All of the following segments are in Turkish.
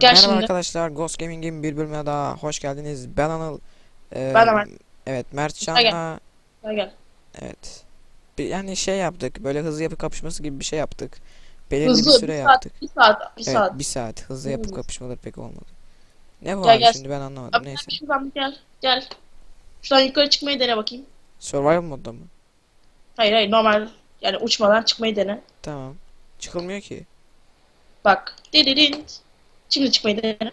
Gel Merhaba şimdi. arkadaşlar, Ghost Gaming'in bir bölümüne daha hoş geldiniz. Ben Anıl. Ee, Ben Ömer. Evet, Mert Can'la Gel gel. evet. Bir, yani şey yaptık. Böyle hızlı yapı kapışması gibi bir şey yaptık. Belirli Hızlı bir süre bir yaptık. saat, bir saat, bir evet, saat. bir saat. Hızlı yapı kapışmaları pek olmadı. Ne bu Gel, abi gel. şimdi ben anlamadım. Abi, Neyse. şuradan gel, gel. Şuradan yukarı çıkmayı dene bakayım. Survival modda mı? Hayır hayır normal yani uçmadan çıkmayı dene. Tamam. Çıkılmıyor ki. Bak. Dididin. Şimdi çıkmayı dene.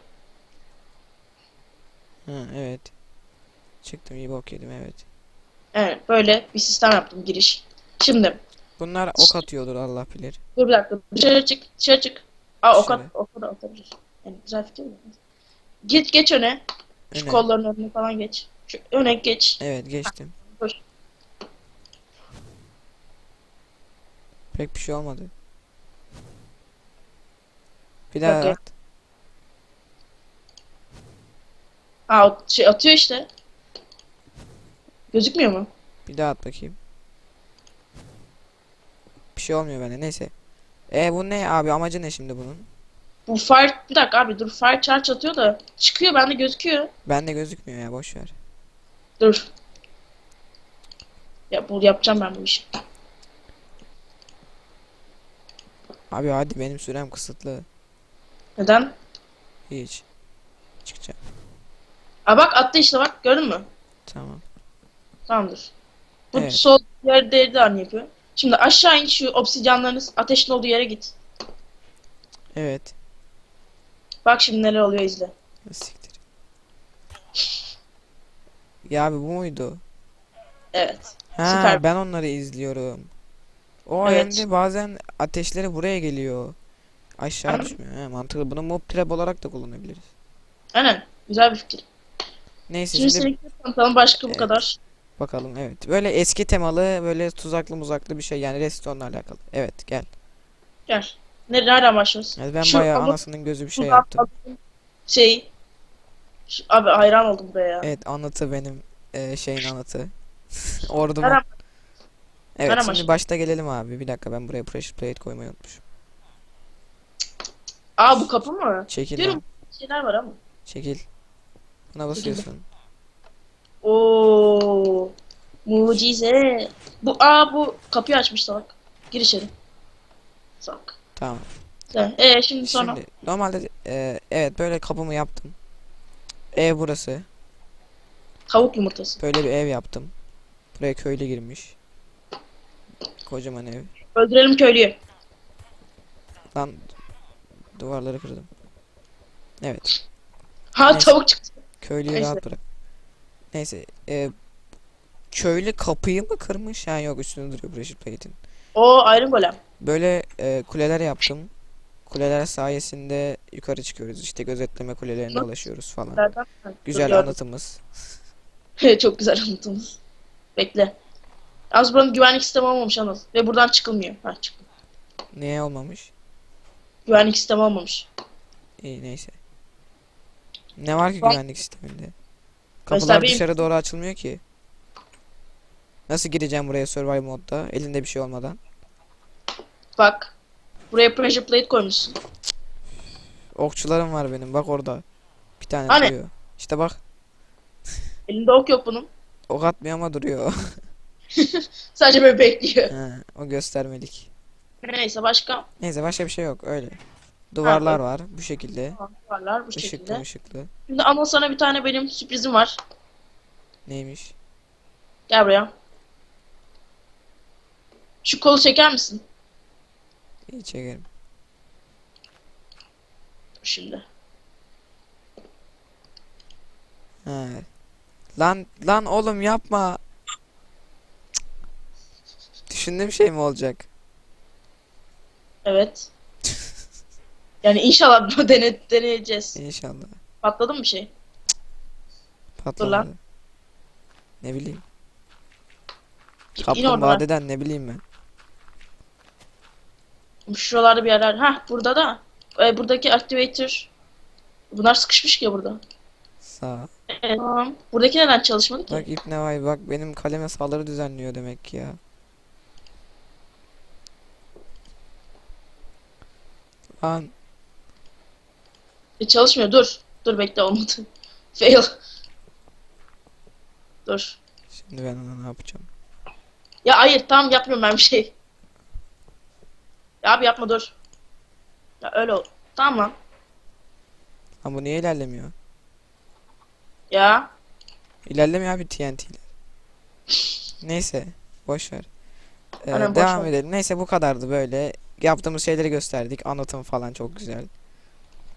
Ha, evet. Çıktım iyi bok yedim evet. Evet böyle bir sistem yaptım giriş. Şimdi Bunlar ok atıyordur Allah bilir. dur bir dakika dışarı çık dışarı çık. Aa o Dışarı. kadar o kadar atabilir. Yani güzel fikir mi? Git geç öne. Şu Öne. kolların önüne falan geç. Şu öne geç. Evet geçtim. Dur. Pek bir şey olmadı. Bir daha Okey. at. Aa şey atıyor işte. Gözükmüyor mu? Bir daha at bakayım. Bir şey olmuyor bende neyse. E bu ne abi amacı ne şimdi bunun? Bu fire bir dakika abi dur fire charge atıyor da çıkıyor bende gözüküyor. Bende gözükmüyor ya boş ver. Dur. Ya bu yapacağım ben bu işi. Abi hadi benim sürem kısıtlı. Neden? Hiç. Çıkacağım. Aa bak attı işte bak gördün mü? Tamam. Tamamdır. Bu Evet. sol yerde de aynı yapıyor. Şimdi aşağı in şu obsidyanlarınız ateşin olduğu yere git. Evet. Bak şimdi neler oluyor izle. Siktir. Ya abi bu muydu? Evet. Ha Süper. ben onları izliyorum. O Evet. hem de bazen ateşleri buraya geliyor. Aşağı Aynen. düşmüyor. He, mantıklı. Bunu mob trap olarak da kullanabiliriz. Aynen. Güzel bir fikir. Neyse Şimdi şimdi tanıtalım başka bu Evet. kadar. bakalım. Evet. Böyle eski temalı böyle tuzaklı muzaklı bir şey yani restoranla alakalı. Evet gel. Gel. Nere- Nereden başlıyoruz? Yani ben Şu bayağı ama- anasının gözü bir şey yaptım. Şey. Şu- abi hayran oldum buraya ya. Evet anlatı benim e, şeyin anlatı. Nereden- Evet şimdi başta gelelim abi. Bir dakika ben buraya pressure plate koymayı unutmuşum. Aa bu kapı mı? Çekil Diyorum. Şeyler var ama. Çekil. Buna basıyorsun. Oo. Mucize. Bu aa bu kapıyı açmış salak. Gir içeri. Salak. Tamam. Tamam. Ee şimdi sonra. Şimdi normalde e, evet böyle kapımı yaptım. Ev burası. Tavuk yumurtası. Böyle bir ev yaptım. Buraya köylü girmiş. Kocaman ev. Öldürelim köylüyü. Lan duvarları kırdım. Evet. Ha Neyse. tavuk çıktı. Köylüyü Neyse. rahat bırak. Neyse. E, köylü kapıyı mı kırmış? Ha yok üstünde duruyor pressure plate'in. O Iron Golem. Böyle e, kuleler yaptım. Kuleler sayesinde yukarı çıkıyoruz. İşte gözetleme kulelerine ulaşıyoruz falan. Güzel gördüm. anlatımız. Çok güzel anlatımız. Bekle. Az buranın güvenlik sistemi olmamış Anıl. Ve buradan çıkılmıyor. Ha çıktı. Niye olmamış? Güvenlik sistemi olmamış. İyi neyse. Ne var ki Bak- güvenlik sisteminde? Kapılar benim- dışarı doğru açılmıyor ki. Nasıl gireceğim buraya survival modda? Elinde bir şey olmadan. Bak. Buraya pressure plate koymuşsun. Okçularım var benim bak orada. Bir tane Hani? duruyor. İşte bak Elinde ok yok bunun. ok atmıyor ama duruyor. Sadece böyle bekliyor. Ha, o göstermelik. Neyse başka Neyse başka bir şey yok öyle. Duvarlar var bu şekilde. varlar bu Işıklı şekilde. ışıklı. Şimdi Anıl sana bir tane benim sürprizim var. Neymiş? Gel buraya. Şu kolu çeker misin? İyi çekerim. Şimdi. Ha. Lan lan oğlum yapma. Cık. Düşündüğüm şey mi olacak? Evet. Yani inşallah bunu dene deneyeceğiz. İnşallah. Patladı mı bir şey? Patlamadı. Ne bileyim. Git, in oradan. Kaplumbağadan ne bileyim ben. Şuralarda bir yerler. Hah burada da. E, buradaki activator. Bunlar sıkışmış ki burada. Sağ. Evet, tamam. Buradaki neden çalışmadı ki? Bak ip ne vay bak benim kaleme saldırı düzenliyor demek ki ya. Lan E, çalışmıyor dur. Dur bekle olmadı. Fail. Dur. Şimdi ben ona ne yapacağım? Ya hayır tamam yapmıyorum ben bir şey. Ya abi yapma dur. Ya öyle ol. Tamam lan. Ama bu niye ilerlemiyor? Ya. İlerlemiyor abi TNT ile. Neyse. Boş ver. Ee, Aynen, boş devam ver. edelim. Neyse bu kadardı böyle. Yaptığımız şeyleri gösterdik. Anlatım falan çok güzel.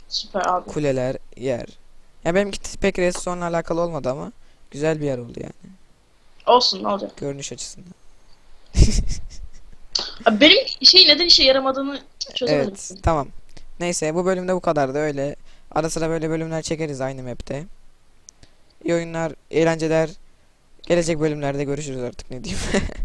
Süper abi. Kuleler, yer. Ya benimki pek restoranla alakalı olmadı ama güzel bir yer oldu yani. Olsun ne olacak. Görünüş açısından. Abi benim şey neden işe yaramadığını çözemedim. Evet, tamam. Neyse bu bölümde bu kadardı öyle. Ara sıra böyle bölümler çekeriz aynı map'te. İyi oyunlar, eğlenceler. Gelecek bölümlerde görüşürüz artık ne diyeyim.